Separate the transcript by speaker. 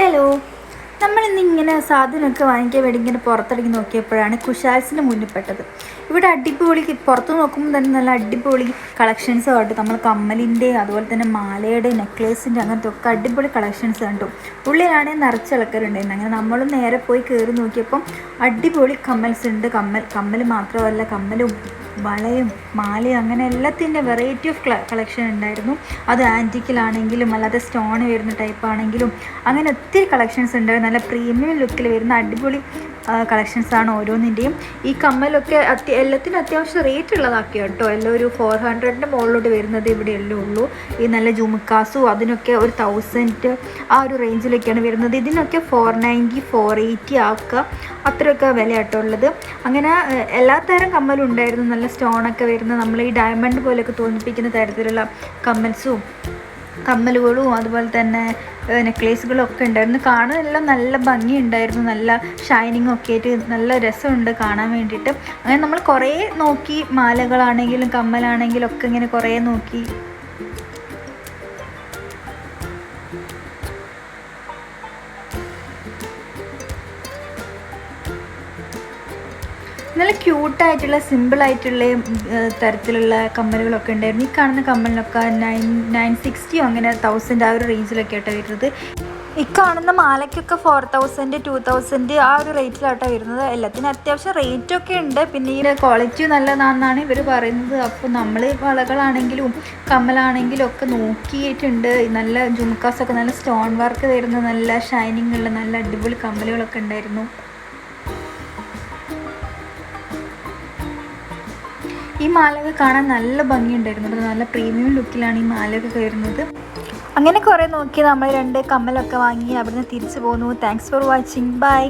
Speaker 1: Hello. നമ്മളിന്ന് ഇങ്ങനെ സാധനമൊക്കെ വാങ്ങിക്കാൻ വേണ്ടി ഇങ്ങനെ പുറത്തിറങ്ങി നോക്കിയപ്പോഴാണ് കുശാൽസിന്റെ മുന്നിൽ പെട്ടത്. ഇവിടെ അടിപൊളി പുറത്ത് നോക്കുമ്പോൾ തന്നെ നല്ല അടിപൊളി കളക്ഷൻസ് കണ്ടു. നമ്മൾ കമ്മലിന്റെ അതുപോലെ തന്നെ മാലയുടെ നെക്ലേസിന്റെ അങ്ങനത്തെ ഒക്കെ അടിപൊളി കളക്ഷൻസ് കണ്ടു. ഉള്ളിലാണെങ്കിൽ നിറച്ച് അങ്ങനെ നമ്മളും നേരെ പോയി കയറി നോക്കിയപ്പം അടിപൊളി കമ്മൽസ് ഉണ്ട്. കമ്മൽ കമ്മൽ മാത്രമല്ല കമ്മലും വളയും മാലയും അങ്ങനെ എല്ലാത്തിന്റെ വെറൈറ്റി ഓഫ് കളക്ഷൻ ഉണ്ടായിരുന്നു. അത് ആന്റിക്കിലാണെങ്കിലും അല്ലാതെ സ്റ്റോൺ വരുന്ന ടൈപ്പ് ആണെങ്കിലും അങ്ങനെ ഒത്തിരി കളക്ഷൻസ് ഉണ്ടായിരുന്നു നല്ല പ്രീമിയം ലുക്കിൽ വരുന്ന അടിപൊളി കളക്ഷൻസ് ആണ് ഓരോന്നിന്റെയും ഈ കമ്മലൊക്കെ അത്യ എല്ലാത്തിനും അത്യാവശ്യം റേറ്റ് ഉള്ളതാക്കി കേട്ടോ എല്ലാം ഒരു ഫോർ ഹൺഡ്രഡിന്റെ മുകളിലോട്ട് വരുന്നത് ഇവിടെ ഉള്ളൂ. ഈ നല്ല ജുമുക്കാസും അതിനൊക്കെ ഒരു തൗസൻഡ് ആ ഒരു റേഞ്ചിലൊക്കെയാണ് വരുന്നത്. ഇതിനൊക്കെ ഫോർ നയന്റി ഫോർ എയ്റ്റി ആക്കുക അത്രയൊക്കെ വില കേട്ടോ ഉള്ളത്. അങ്ങനെ എല്ലാ തരം കമ്മലും ഉണ്ടായിരുന്നു നല്ല സ്റ്റോണൊക്കെ വരുന്ന നമ്മൾ ഈ ഡയമണ്ട് പോലെയൊക്കെ തോന്നിപ്പിക്കുന്ന തരത്തിലുള്ള കമ്മൽസും കമ്മലുകളും അതുപോലെ തന്നെ നെക്ലേസുകളും ഒക്കെ ഉണ്ടായിരുന്നു കാണാനെല്ലാം നല്ല ഭംഗിയുണ്ടായിരുന്നു. നല്ല ഷൈനിങ് ഒക്കെ ആയിട്ട് നല്ല രസമുണ്ട് കാണാൻ വേണ്ടിയിട്ട്. അങ്ങനെ നമ്മൾ കുറേ നോക്കി മാലകളാണെങ്കിലും കമ്മലാണെങ്കിലും ഒക്കെ ഇങ്ങനെ കുറേ നോക്കി. നല്ല ക്യൂട്ടായിട്ടുള്ള സിമ്പിളായിട്ടുള്ള തരത്തിലുള്ള കമ്മലുകളൊക്കെ ഉണ്ടായിരുന്നു. ഈ കാണുന്ന കമ്മലിനൊക്കെ നയൻ നയൻ സിക്സ്റ്റിയോ അങ്ങനെ തൗസൻഡ് ആ ഒരു റേഞ്ചിലൊക്കെ ആയിട്ടാണ് വരുന്നത്. ഈ കാണുന്ന മാലയ്ക്കൊക്കെ ഫോർ തൗസൻഡ് ടു തൗസൻഡ് ആ ഒരു റേറ്റിലാട്ടോ വരുന്നത്. എല്ലാത്തിനും അത്യാവശ്യം റേറ്റ് ഒക്കെ ഉണ്ട്. പിന്നെ ഈ ക്വാളിറ്റി നല്ലതാണെന്നാണ് ഇവർ പറയുന്നത്. അപ്പോൾ നമ്മൾ വളകളാണെങ്കിലും കമ്മലാണെങ്കിലും ഒക്കെ നോക്കിയിട്ടുണ്ട്. നല്ല ജുംക്കാസൊക്കെ നല്ല സ്റ്റോൺ വർക്ക് വരുന്ന നല്ല ഷൈനിങ് ഉള്ള നല്ല അടിപൊളി കമ്മലുകളൊക്കെ ഉണ്ടായിരുന്നു. ഈ മാലയൊക്കെ കാണാൻ നല്ല ഭംഗിയുണ്ടായിരുന്നു. അപ്പോൾ നല്ല പ്രീമിയം ലുക്കിലാണ് ഈ മാലയൊക്കെ കയറുന്നത്. അങ്ങനെ കുറേ നോക്കി നമ്മൾ രണ്ട് കമ്മലൊക്കെ വാങ്ങി അവിടുന്ന് തിരിച്ചു പോന്നു. Thanks for watching bye